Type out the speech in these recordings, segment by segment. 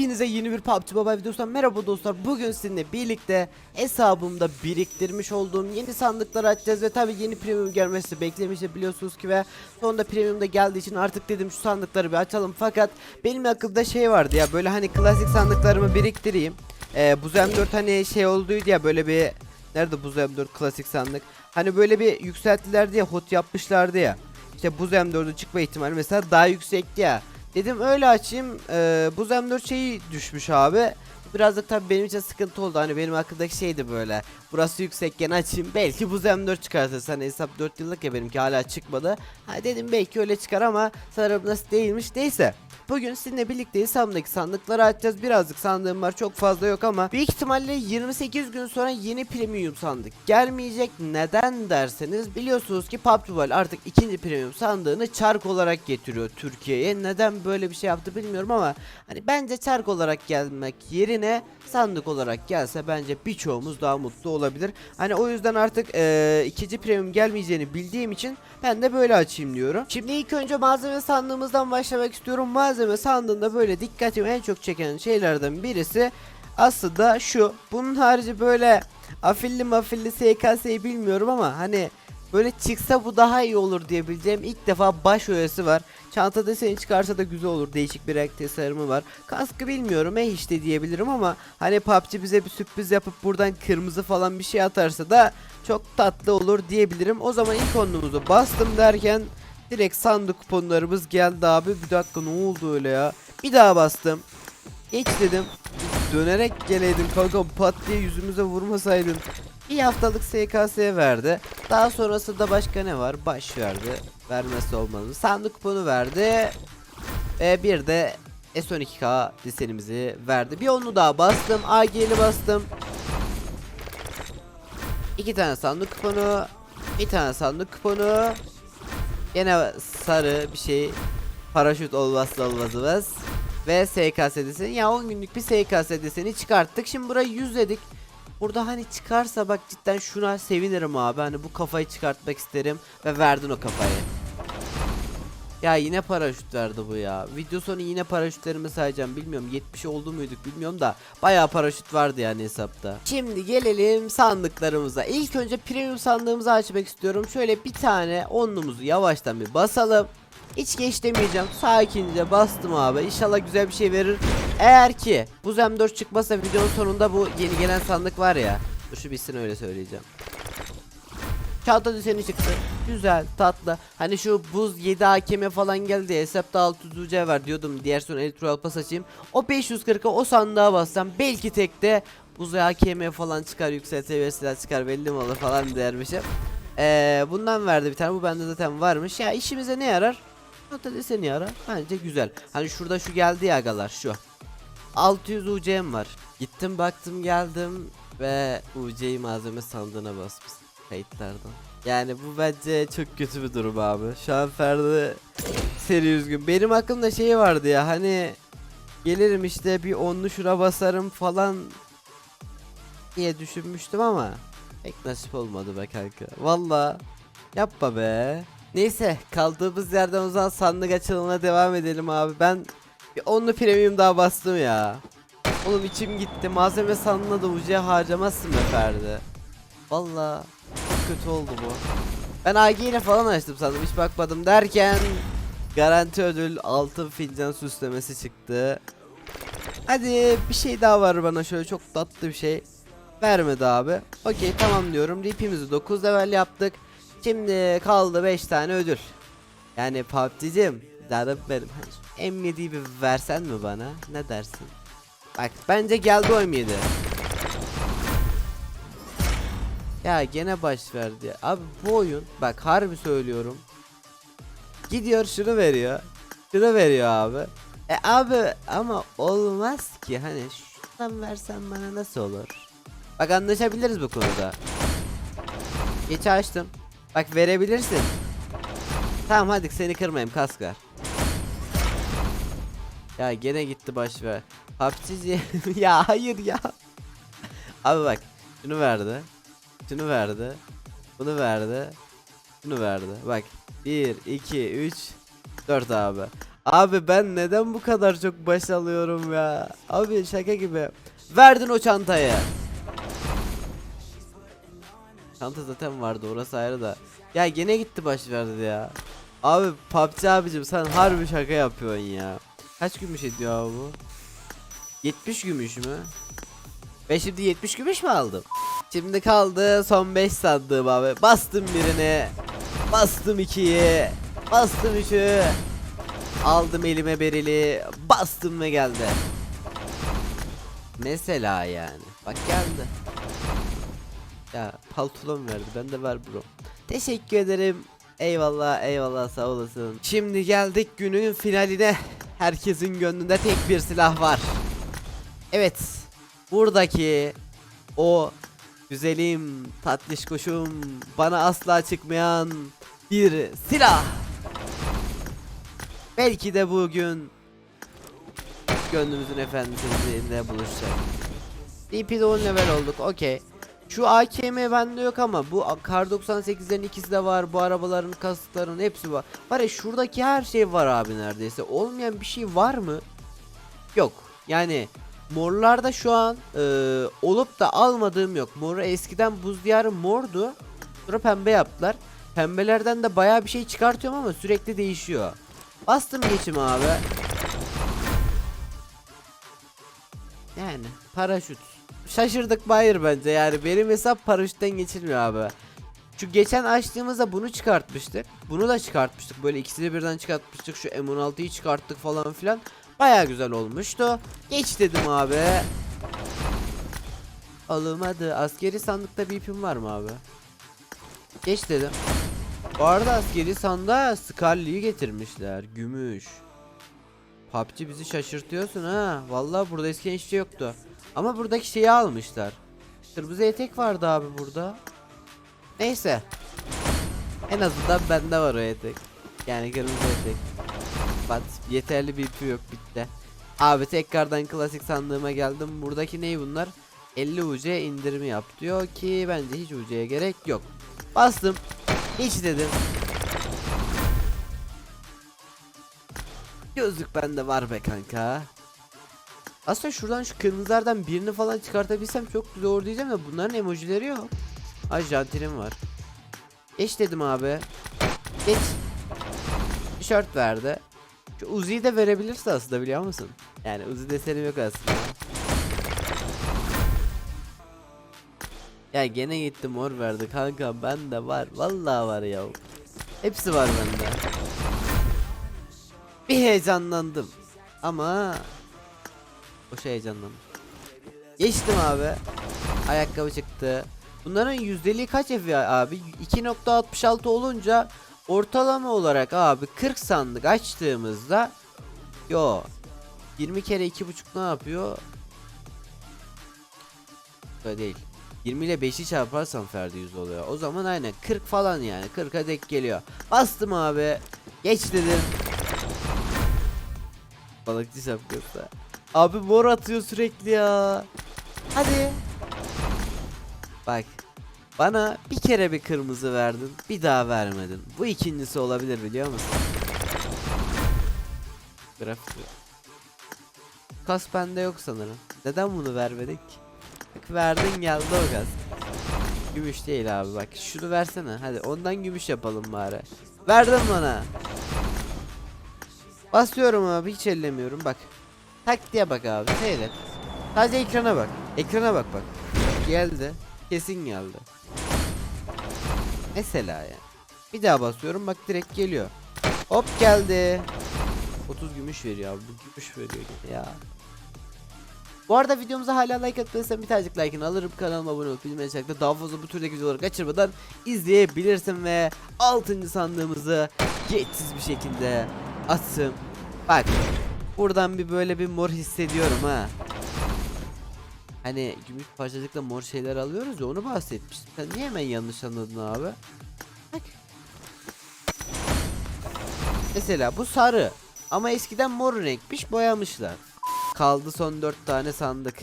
Hepinize yeni bir PUBG Mobile videosundan merhaba dostlar. Bugün sizinle birlikte hesabımda biriktirmiş olduğum yeni sandıkları açacağız ve tabi yeni premium gelmesi beklemişti biliyorsunuz ki ve sonunda premium da geldiği için artık dedim şu sandıkları bir açalım. Fakat benim aklımda şey vardı ya böyle hani klasik sandıklarımı biriktireyim. Ee, bu M4 hani şey olduydu ya böyle bir nerede bu M4 klasik sandık? Hani böyle bir yükselttilerdi ya hot yapmışlardı ya. İşte buz M4'ün çıkma ihtimali mesela daha yüksekti ya. Dedim öyle açayım. Ee, buz M4 şeyi düşmüş abi. Birazcık tabii benim için sıkıntı oldu. Hani benim aklımdaki şeydi böyle. Burası yüksekken açayım. Belki buz M4 çıkartır. Hani hesap 4 yıllık ya benimki hala çıkmadı. Ha dedim belki öyle çıkar ama sanırım nasıl değilmiş. Neyse. Bugün sizinle birlikte hesabımdaki sandıkları açacağız. Birazcık sandığım var. Çok fazla yok ama büyük ihtimalle 28 gün sonra yeni premium sandık gelmeyecek. Neden derseniz biliyorsunuz ki PUBG Mobile artık ikinci premium sandığını çark olarak getiriyor Türkiye'ye. Neden böyle bir şey yaptı bilmiyorum ama hani bence çark olarak gelmek yerine sandık olarak gelse bence birçoğumuz daha mutlu olabilir. Hani o yüzden artık eee, ikinci premium gelmeyeceğini bildiğim için ben de böyle açayım diyorum. Şimdi ilk önce malzeme sandığımızdan başlamak istiyorum. Malzeme sandığında böyle dikkatimi en çok çeken şeylerden birisi aslında şu. Bunun harici böyle afilli mafilli SKS'yi bilmiyorum ama hani böyle çıksa bu daha iyi olur diyebileceğim ilk defa baş öğesi var. Çanta deseni çıkarsa da güzel olur. Değişik bir renk tasarımı var. Kaskı bilmiyorum eh işte diyebilirim ama hani PUBG bize bir sürpriz yapıp buradan kırmızı falan bir şey atarsa da çok tatlı olur diyebilirim. O zaman ilk onluğumuzu bastım derken direkt sandık kuponlarımız geldi abi. Bir dakika ne oldu öyle ya? Bir daha bastım. Geç dedim. Dönerek geleydin kanka pat diye yüzümüze vurmasaydın. Bir haftalık SKS verdi. Daha sonrasında başka ne var? Baş verdi. Vermesi olmadı. Sandık kuponu verdi. Ve bir de S12K lisenimizi verdi. Bir onu daha bastım. AG'li bastım. İki tane sandık kuponu. Bir tane sandık kuponu. Yine sarı bir şey. Paraşüt olmazsa olmazımız. Ve SKS deseni. Ya 10 günlük bir SKS deseni çıkarttık. Şimdi burayı 100 dedik. Burada hani çıkarsa bak cidden şuna sevinirim abi. Hani bu kafayı çıkartmak isterim. Ve verdin o kafayı. Ya yine paraşüt verdi bu ya. Video sonu yine paraşütlerimi sayacağım. Bilmiyorum 70 oldu muyduk bilmiyorum da. Bayağı paraşüt vardı yani hesapta. Şimdi gelelim sandıklarımıza. İlk önce premium sandığımızı açmak istiyorum. Şöyle bir tane onlumuzu yavaştan bir basalım. Hiç geç demeyeceğim. Sakince bastım abi. İnşallah güzel bir şey verir. Eğer ki bu M4 çıkmazsa videonun sonunda bu yeni gelen sandık var ya. Dur şu bitsin öyle söyleyeceğim. Çanta düzeni çıktı. Güzel, tatlı. Hani şu buz 7 AKM falan geldi. Hesapta 600 UC var diyordum. Diğer son elektroal pas açayım. O 540'a o sandığa bassam belki tekte buz AKM falan çıkar. Yüksel seviye silah çıkar belli mi olur falan dermişim. Ee, bundan verdi bir tane. Bu bende zaten varmış. Ya işimize ne yarar? Çanta deseni yarar. Bence güzel. Hani şurada şu geldi ya agalar şu. 600 UC'm var. Gittim baktım geldim ve UC'yi malzeme sandığına basmış kayıtlardan. Yani bu bence çok kötü bir durum abi. Şu an Ferdi seri üzgün. Benim aklımda şey vardı ya hani gelirim işte bir onlu şura basarım falan diye düşünmüştüm ama pek nasip olmadı be kanka. Valla yapma be. Neyse kaldığımız yerden o zaman sandık açılımına devam edelim abi. Ben bir onlu premium daha bastım ya. Oğlum içim gitti. Malzeme sandığına da UC harcamazsın be. Valla çok kötü oldu bu. Ben AG ile falan açtım sandım hiç bakmadım derken garanti ödül altın fincan süslemesi çıktı. Hadi bir şey daha var bana şöyle çok tatlı bir şey. Vermedi abi. Okey tamam diyorum. Ripimizi 9 level yaptık. Şimdi kaldı 5 tane ödül. Yani PUBG'cim Darım benim. M7'yi bir versen mi bana? Ne dersin? Bak bence geldi o M7. Ya gene baş verdi. Abi bu oyun bak harbi söylüyorum. Gidiyor şunu veriyor. Şunu veriyor abi. E abi ama olmaz ki hani şundan versen bana nasıl olur? Bak anlaşabiliriz bu konuda. Geç açtım. Bak verebilirsin. Tamam hadi seni kırmayayım kask ver. Ya gene gitti baş ver. PUBG ya hayır ya. Abi bak şunu verdi. Şunu verdi. Bunu verdi. Bunu verdi. Bak 1 2 3 4 abi. Abi ben neden bu kadar çok baş alıyorum ya? Abi şaka gibi. Verdin o çantayı. Çanta zaten vardı orası ayrı da. Ya gene gitti baş verdi ya. Abi PUBG abicim sen harbi şaka yapıyorsun ya. Kaç gümüş ediyor abi bu? 70 gümüş mü? Ben şimdi 70 gümüş mü aldım? Şimdi kaldı son 5 sandığım abi. Bastım birini. Bastım ikiyi. Bastım üçü. Aldım elime berili. Bastım ve geldi. Mesela yani. Bak geldi. Paltolon verdi. Ben de ver bro. Teşekkür ederim. Eyvallah eyvallah sağ olasın. Şimdi geldik günün finaline. Herkesin gönlünde tek bir silah var. Evet. Buradaki o güzelim tatlış kuşum bana asla çıkmayan bir silah. Belki de bugün gönlümüzün efendisiyle buluşacak. DP'de 10 level olduk okey. Şu AKM bende yok ama bu Kar 98'lerin ikisi de var. Bu arabaların kaskların hepsi var. Var ya şuradaki her şey var abi neredeyse. Olmayan bir şey var mı? Yok. Yani morlarda şu an e, olup da almadığım yok. Moru eskiden buz diyarı mordu. Sonra pembe yaptılar. Pembelerden de baya bir şey çıkartıyorum ama sürekli değişiyor. Bastım geçim abi. Yani paraşüt. Şaşırdık bayır bence yani benim hesap paraşütten geçilmiyor abi. Şu geçen açtığımızda bunu çıkartmıştık. Bunu da çıkartmıştık. Böyle ikisini birden çıkartmıştık. Şu M16'yı çıkarttık falan filan. Baya güzel olmuştu. Geç dedim abi. Alınmadı. Askeri sandıkta bir ipim var mı abi? Geç dedim. Bu arada askeri sandığa Scarlet'i getirmişler. Gümüş. PUBG bizi şaşırtıyorsun ha. Vallahi burada eskiden hiçbir şey yoktu. Ama buradaki şeyi almışlar. Kırmızı etek vardı abi burada. Neyse. En azından bende var o etek. Yani kırmızı etek. Bak yeterli bir ipi yok bitti. Abi tekrardan klasik sandığıma geldim. Buradaki ney bunlar? 50 UC indirimi yap diyor ki bence hiç UC'ye gerek yok. Bastım. Hiç dedim. Gözlük bende var be kanka. Aslında şuradan şu kırmızılardan birini falan çıkartabilsem çok zor diyeceğim de bunların emojileri yok. Ay jantilim var. Geç dedim abi. Geç. Tişört verdi. Şu Uzi'yi de verebilirse aslında biliyor musun? Yani Uzi desenim yok aslında. Ya gene gitti mor verdi kanka bende var vallahi var ya. Hepsi var bende. Bir heyecanlandım. Ama Boş heyecanlandım. Geçtim abi. Ayakkabı çıktı. Bunların yüzdeliği kaç FV abi? 2.66 olunca ortalama olarak abi 40 sandık açtığımızda yo 20 kere 2.5 ne yapıyor? Böyle değil. 20 ile 5'i çarparsam Ferdi 100 oluyor. O zaman aynen 40 falan yani. 40'a dek geliyor. Bastım abi. Geç dedim. Balıkçı şapkası. Abi mor atıyor sürekli ya. Hadi. Bak. Bana bir kere bir kırmızı verdin. Bir daha vermedin. Bu ikincisi olabilir biliyor musun? Grafik. Kas bende yok sanırım. Neden bunu vermedik? Bak verdin geldi o gaz. Gümüş değil abi bak. Şunu versene. Hadi ondan gümüş yapalım bari. Verdin bana. Basıyorum abi hiç ellemiyorum bak. Taktiğe bak abi seyret. Sadece ekrana bak. Ekrana bak bak. Geldi. Kesin geldi. Mesela yani. Bir daha basıyorum bak direkt geliyor. Hop geldi. 30 gümüş veriyor abi. Bu gümüş veriyor ya. Bu arada videomuza hala like atmadıysan bir tanecik like'ını alırım. Kanalıma abone olup bilmeyi açıkta daha fazla bu türdeki videoları kaçırmadan izleyebilirsin ve 6. sandığımızı geçsiz bir şekilde açtım. Bak Buradan bir böyle bir mor hissediyorum ha. Hani gümüş parçacıkla mor şeyler alıyoruz ya onu bahsetmiştim. Sen niye hemen yanlış anladın abi? Bak. Mesela bu sarı. Ama eskiden mor renkmiş boyamışlar. Kaldı son 4 tane sandık.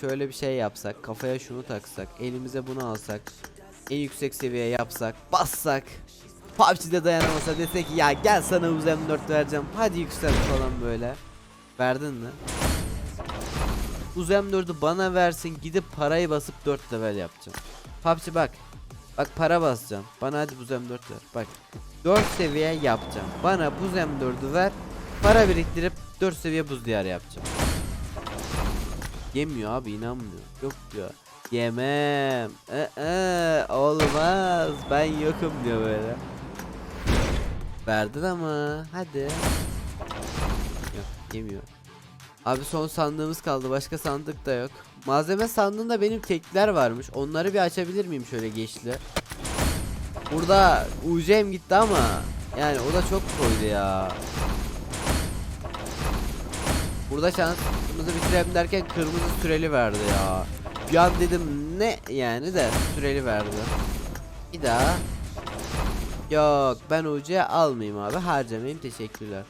Şöyle bir şey yapsak. Kafaya şunu taksak. Elimize bunu alsak. En yüksek seviye yapsak. Bassak. PUBG'de dayanamasa dese ki ya gel sana uz M4 vereceğim hadi yüksel falan böyle. Verdin mi? Uz M4'ü bana versin gidip parayı basıp 4 level yapacağım. PUBG bak. Bak para basacağım. Bana hadi buz M4 ver. Bak. 4 seviye yapacağım. Bana buz M4'ü ver. Para biriktirip 4 seviye buz diyarı yapacağım. Yemiyor abi inanmıyor. Yok diyor. Yemem. Ee, olmaz. Ben yokum diyor böyle. Verdin ama. Hadi. Yok yemiyor. Abi son sandığımız kaldı. Başka sandık da yok. Malzeme sandığında benim tekler varmış. Onları bir açabilir miyim şöyle geçli? Burada UC'm gitti ama yani o da çok koydu ya. Burada şansımızı bitirelim derken kırmızı süreli verdi ya. Bir an dedim ne yani de süreli verdi. Bir daha. Yok ben UC almayayım abi harcamayayım teşekkürler.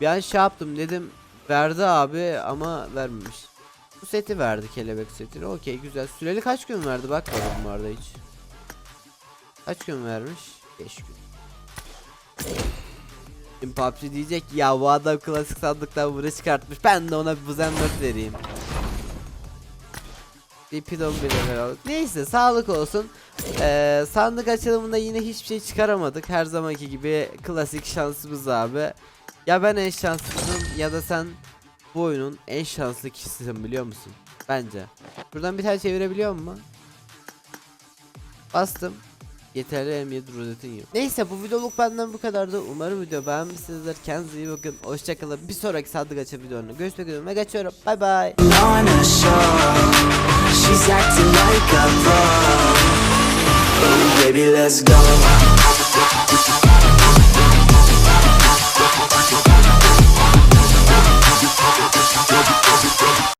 Bir an şey yaptım dedim verdi abi ama vermemiş. Bu seti verdi kelebek setini okey güzel. Süreli kaç gün verdi bakmadım bu arada hiç. Kaç gün vermiş? 5 gün. Şimdi PUBG diyecek ya bu adam klasik sandıktan bunu çıkartmış ben de ona bir buzen 4 vereyim. Bir aldık. Neyse sağlık olsun. Ee, sandık açılımında yine hiçbir şey çıkaramadık. Her zamanki gibi klasik şansımız abi. Ya ben en şanslıyım ya da sen bu oyunun en şanslı kişisin biliyor musun? Bence. Buradan bir tane çevirebiliyor mu? Bastım. Yeterli M7 rozetin yok. Neyse bu videoluk benden bu kadardı. Umarım video beğenmişsinizdir. Kendinize iyi bakın. Hoşçakalın. Bir sonraki sandık açı videolarına görüşmek üzere. Ve geçiyorum. Bay bay. She's acting like a pro. Oh, baby, let's go.